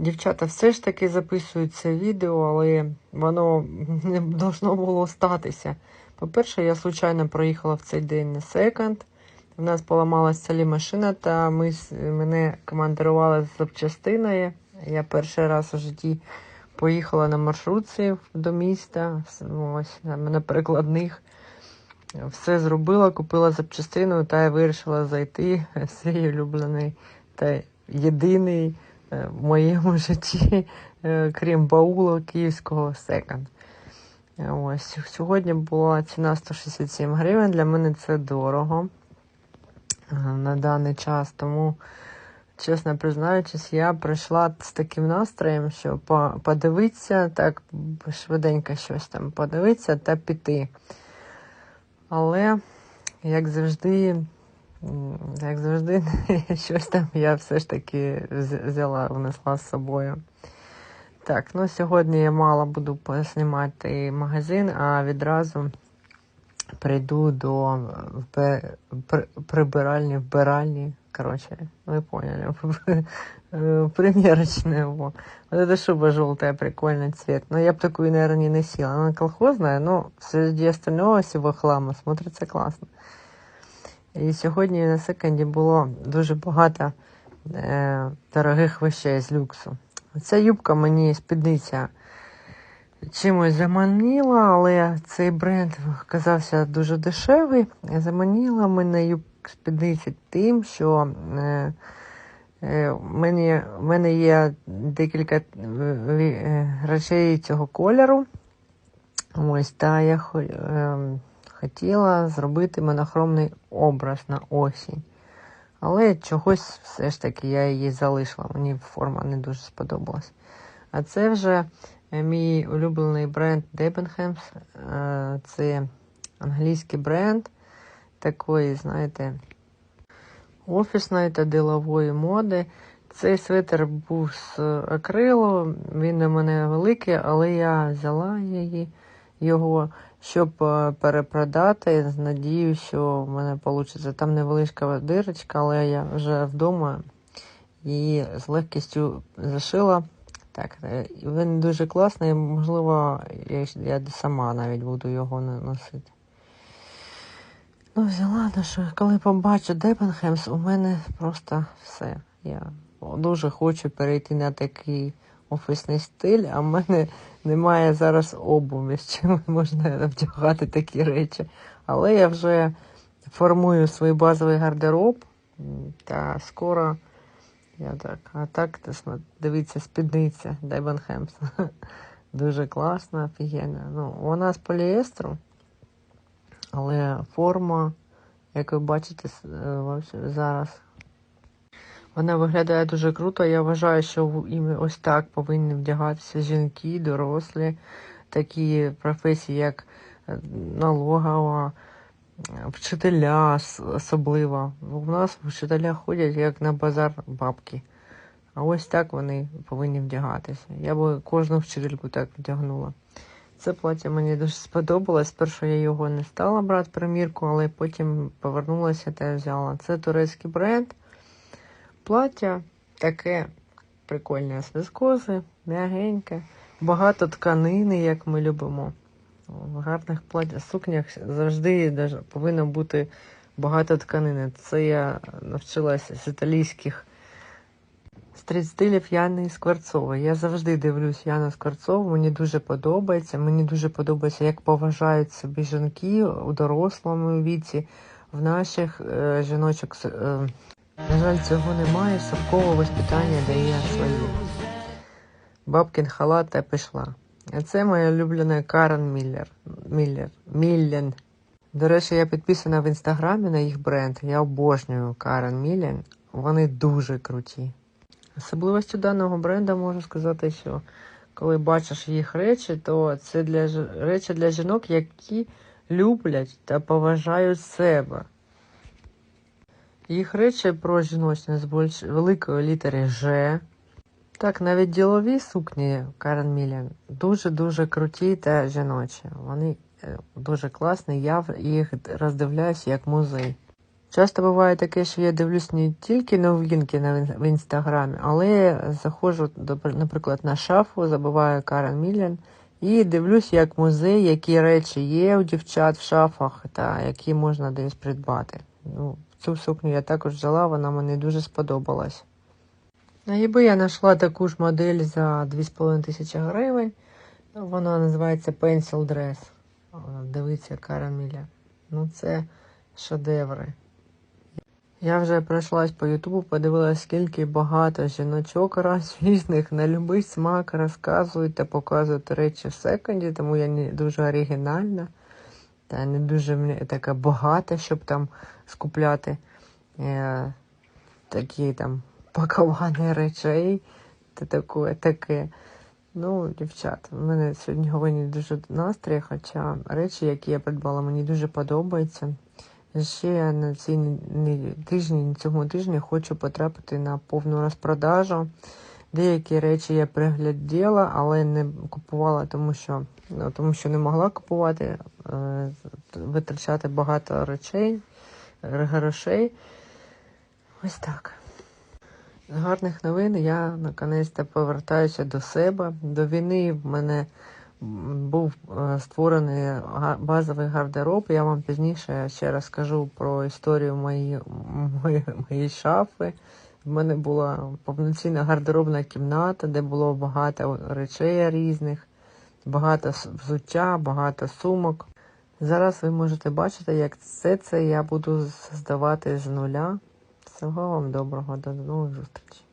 Дівчата все ж таки записують це відео, але воно не должно було статися. По-перше, я случайно проїхала в цей день на секонд. У нас поламалася селі машина, та ми, мене командирували з запчастиною. Я перший раз у житті поїхала на маршрутці до міста, ось на, перекладних. Все зробила, купила запчастину та й вирішила зайти свій улюблений та єдиний в моєму житті, е, крім баула київського секонд. Е, Ось сьогодні була ціна 167 гривень. Для мене це дорого е, на даний час. Тому, чесно признаючись, я прийшла з таким настроєм, що подивитися, так швиденько щось там подивитися та піти. Але, як завжди, як завжди, щось там я все ж таки вз- взяла, внесла з собою. Так, ну сьогодні я мало буду поснімати магазин, а відразу прийду до вбе- при- прибиральні, вбиральні. Короче, вы поняли. Примерочная его. Вот эта шуба желтая, прикольный цвет. Но я бы такую, наверное, не носила. Она колхозная, но среди остального всего хлама смотрится класно. І сьогодні на секонді було дуже багато е, дорогих вещей з люксу. Ця юбка мені спідниця чимось заманіла, але цей бренд казався дуже дешевий. Заманіла мене юбка спідниці тим, що е, е, в мене, в мене є декілька е, е, речей цього кольору. Ось, та я е, хотіла зробити монохромний образ на осінь. Але чогось все ж таки я її залишила. Мені форма не дуже сподобалась. А це вже е, мій улюблений бренд Debenhams. Е, Це англійський бренд такої, знаєте, офісної та ділової моди. Цей свитер був з акрилу, він у мене великий, але я взяла її, його, щоб е, перепродати. Надію, що в мене вийде. Там невеличка дирочка, але я вже вдома її з легкістю зашила. Так, е, він дуже класний, можливо, я, я сама навіть буду його носити. Ну, взяла, ну що, коли побачу Депенхемс, у мене просто все. Я дуже хочу перейти на такий офісний стиль, а в мене немає зараз обуві, з чим можна вдягати такі речі. Але я вже формую свій базовий гардероб, та скоро я так. А так, дивіться, спідниця Депенхемс. Дуже класна, офігенна. Ну, вона з поліестру. Але форма, як ви бачите е, зараз, вона виглядає дуже круто. Я вважаю, що ось так повинні вдягатися жінки, дорослі, такі професії, як е, налогова, е, вчителя особливо. У нас вчителя ходять як на базар бабки. А ось так вони повинні вдягатися. Я би кожну вчительку так вдягнула. Це плаття мені дуже сподобалось. Спершу я його не стала брати примірку, але потім повернулася та взяла. Це турецький бренд. Плаття таке прикольне з вискози, м'ягеньке, багато тканини, як ми любимо. В гарних платтях, сукнях завжди повинно бути багато тканини. Це я навчилася з італійських стріт-стилів Яни Скворцової. Я завжди дивлюсь Яну Скворцову, мені дуже подобається. Мені дуже подобається, як поважають собі жінки у дорослому віці, в наших е, жіночок. Е, на жаль, цього немає. Совкове воспитання дає своє. Бабкін халат та пішла. А це моя улюблена Карен Міллер. Міллер. Міллен. До речі, я підписана в інстаграмі на їх бренд. Я обожнюю Карен Міллен. Вони дуже круті. Особливостю даного бренду можу сказати, що коли бачиш їх речі, то це для речі для жінок, які люблять та поважають себе. Їх речі про жіночність з великої літери Ж. Так, навіть ділові сукні Карен Міллен дуже-дуже круті та жіночі. Вони е, дуже класні. Я їх роздивляюсь як музей. Часто буває таке, що я дивлюсь не тільки новинки в інстаграмі, але заходжу, наприклад, на шафу, забиваю Карен Міллен і дивлюсь, як музей, які речі є у дівчат в шафах та які можна десь придбати. Ну, цю сукню я також взяла, вона мені дуже сподобалась. На eBay я знайшла таку ж модель за 2,5 тисячі гривень. Вона називається Pencil Dress. Дивіться, Карен Ну, це шедеври. Я вже пройшлась по Ютубу, подивилась, скільки багато жіночок різних на будь-який смак розказують та показують речі в секонді, тому я не дуже оригінальна та не дуже така багата, щоб там скупляти е, такі там пакування речей та таке. таке. Ну, дівчат, в мене сьогодні говорить дуже настрій, хоча речі, які я придбала, мені дуже подобаються. Ще я на цій тижні, цьому тижні хочу потрапити на повну розпродажу. Деякі речі я пригляділа, але не купувала, тому що, ну, тому що не могла купувати, е, витрачати багато речей, грошей. Ось так. З гарних новин я наконець-то повертаюся до себе. До війни в мене був е, створений базовий гардероб. Я вам пізніше ще розкажу про історію моєї, моєї шафи. В мене була повноцінна гардеробна кімната, де було багато речей різних, багато взуття, багато сумок. Зараз ви можете бачити, як все це я буду здавати з нуля. Всього вам доброго, до нових зустрічей.